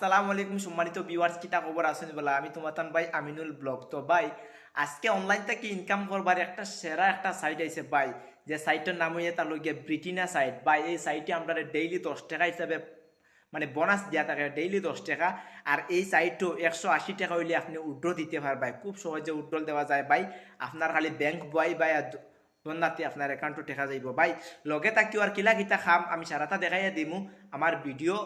আসসালামু আলাইকুম সম্মানিত ভিউয়ার্স কিতা খবর আছেন বলা? আমি তোমার তান ভাই, আমিনুল ব্লগ। তো ভাই, আজকে অনলাইন থেকে ইনকাম করবার একটা সেরা একটা সাইট আইছে ভাই। যে সাইটের নাম হইয়া তার লগে ব্রিটিনা সাইট ভাই, এই সাইটে আমরা ডেইলি দশ টাকা হিসাবে মানে বোনাস দিয়া থাকে ডেইলি দশ টাকা। আর এই সাইটও একশো আশি টাকা হইলে আপনি উড্র দিতে পারবেন খুব সহজে উড্রল দেওয়া যায় ভাই। আপনার খালি ব্যাংক বয় বা বন্ধাতে আপনার অ্যাকাউন্টও টেকা যাইব। ভাই, লগে থাকিও আর কিলা কিতা খাম, আমি সারাটা দেখাইয়া দিমু। আমার ভিডিও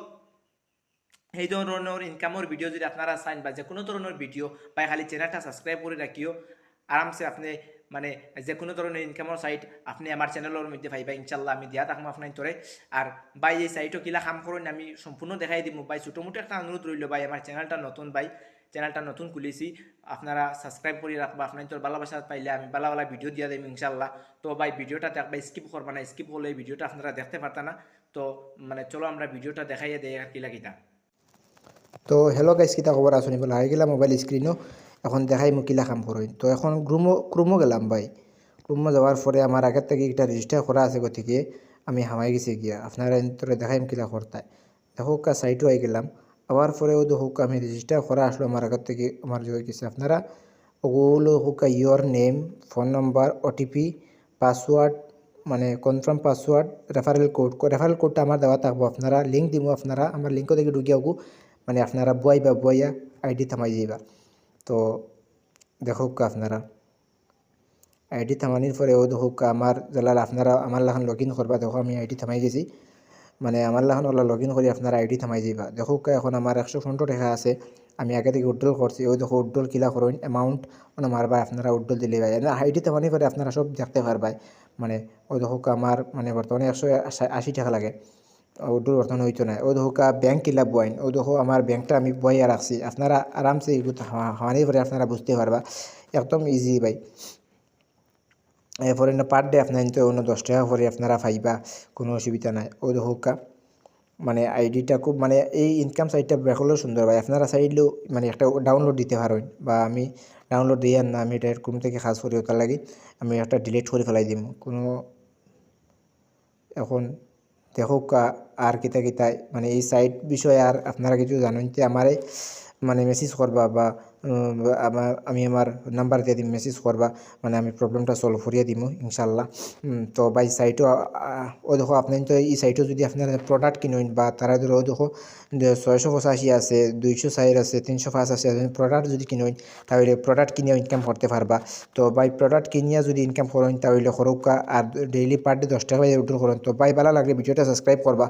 সেই ধরনের ইনকামের ভিডিও যদি আপনারা চান বা যে কোনো ধরনের ভিডিও বা খালি চ্যানেলটা সাবস্ক্রাইব করে রাখিও। আরামসে আপনি মানে যে কোনো ধরনের ইনকামের সাইট আপনি আমার চ্যানেলের মধ্যে পাইবা ইনশাল্লাহ আমি দিয়া থাকব আপনার তোরে। আর বাই এই সাইটও কিলা কাম করুন, আমি সম্পূর্ণ দেখাই দিব ভাই ছোটো মোটো একটা অনুরোধ রইল ভাই, আমার চ্যানেলটা নতুন ভাই চ্যানেলটা নতুন খুলেছি, আপনারা সাবস্ক্রাইব করে রাখবা, আপনার তোর ভালোবাসা পাইলে আমি ভালো ভালো ভিডিও দিয়া দেব ইনশাল্লাহ তো ভাই ভিডিওটা দেখবা স্কিপ করবা না স্কিপ হলে এই ভিডিওটা আপনারা দেখতে পারতাম না। তো মানে চলো আমরা ভিডিওটা দেখাইয়া দেয় আর কিলা কিতা। তো হেল্ল' গাইজ কিতা খবৰ আছনি বলে আহি গেলাম মোবাইল স্ক্রিনও এখন দেখাই মোক কিলা কাম করই তো এখন ক্রুমো ক্রুমো গেলাম ভাই। ক্রুমো যাওয়ার পরে আমার আগের থেকে একটা রেজিস্টার করা আছে গতিকে আমি হামাই গেছি গিয়া। আপনারা তোরে দেখাইম কিলা করতায় দেখো কা সাইটও আই গেলাম। আবার পরেও দেখো আমি রেজিস্টার করা আসলো আমার আগের থেকে আমার যে গেছে। আপনারা ওগুলো হোক your name phone number OTP password মানে confirm password referral code referral কোডটা আমার দেওয়া থাকব আপনারা লিঙ্ক দিব আপনারা আমার লিঙ্কও দেখে ঢুকিয়ে মানে আপনারা বা বইয়া আইডি থামাই যাইবা তো দেখুক আপনারা। আইডি থামানির পরে ও দেখুক আমার জেলার আপনারা আমার লাখান লগ ইন করবা। দেখো আমি আইডি থামাই গেছি। মানে আমার লাখান ওলা লগ ইন করে আপনারা আইডি থামাই যাইবা দেখুক এখন আমার একশো পনেরো টাকা আছে। আমি আগে থেকে উড্ডল করছি। ওই দেখো উড্ডল কিলা করুন অ্যামাউন্ট মানে মারবা আপনারা উড্ডল দিলে ভাই। আইডি থামানি করে আপনারা সব দেখতে পারবাই। মানে ওই দেখুক আমার মানে বর্তমানে একশো আশি টাকা লাগে। ওটার বর্তমানে হইতো না। ও দেখো ব্যাংক কিলা বইন ও দেখো আমার ব্যাংকটা আমি বইয়া রাখছি। আপনারা আরামসে এগুলো হানি পরে আপনারা বুঝতে পারবা। একদম ইজি ভাই। এরপরে না পার ডে আপনার নিতে অন্য দশ টাকা করে আপনারা পাইবা। কোনো অসুবিধা নাই। ও দেখো মানে আইডিটা খুব মানে এই ইনকাম সাইটটা বেরকলেও সুন্দর ভাই। আপনারা চাইলেও মানে একটা ডাউনলোড দিতে পারেন বা আমি ডাউনলোড দিয়ে না, আমি এটা এরকম থেকে খাস করি ওটার লাগি, আমি একটা ডিলিট করে ফেলাই দিম। কোনো এখন দেখুক আর কিতা কিতা মানে এই সাইট বিষয়ে আর আপনারা কিছু জানেন যে আমারে মানে মেসেজ করবা বা আমি আমার নাম্বার দিয়ে দিম মেসেজ করবা মানে আমি প্রবলেমটা সলভ করিয়ে দিব ইনশাল্লাহ। তো বাই সাইটও ও দেখো, আপনি তো এই সাইটও যদি আপনারা প্রোডাক্ট কিনুন বা তারা ধরো দেখো ছয়শো পঁচাশি আছে, দুইশো সাইড আছে, তিনশো পাঁচ আছে প্রোডাক্ট যদি কিনুন, তাহলে প্রোডাক্ট কিনেও ইনকাম করতে পারবা। তো বাই প্রোডাক্ট কিনিয়া যদি ইনকাম করেন, তাহলে সরকা আর ডেইলি পার ডে দশ টাকা উঠল করেন। তো বাই ভালো লাগলে ভিডিওটা সাবস্ক্রাইব করবা।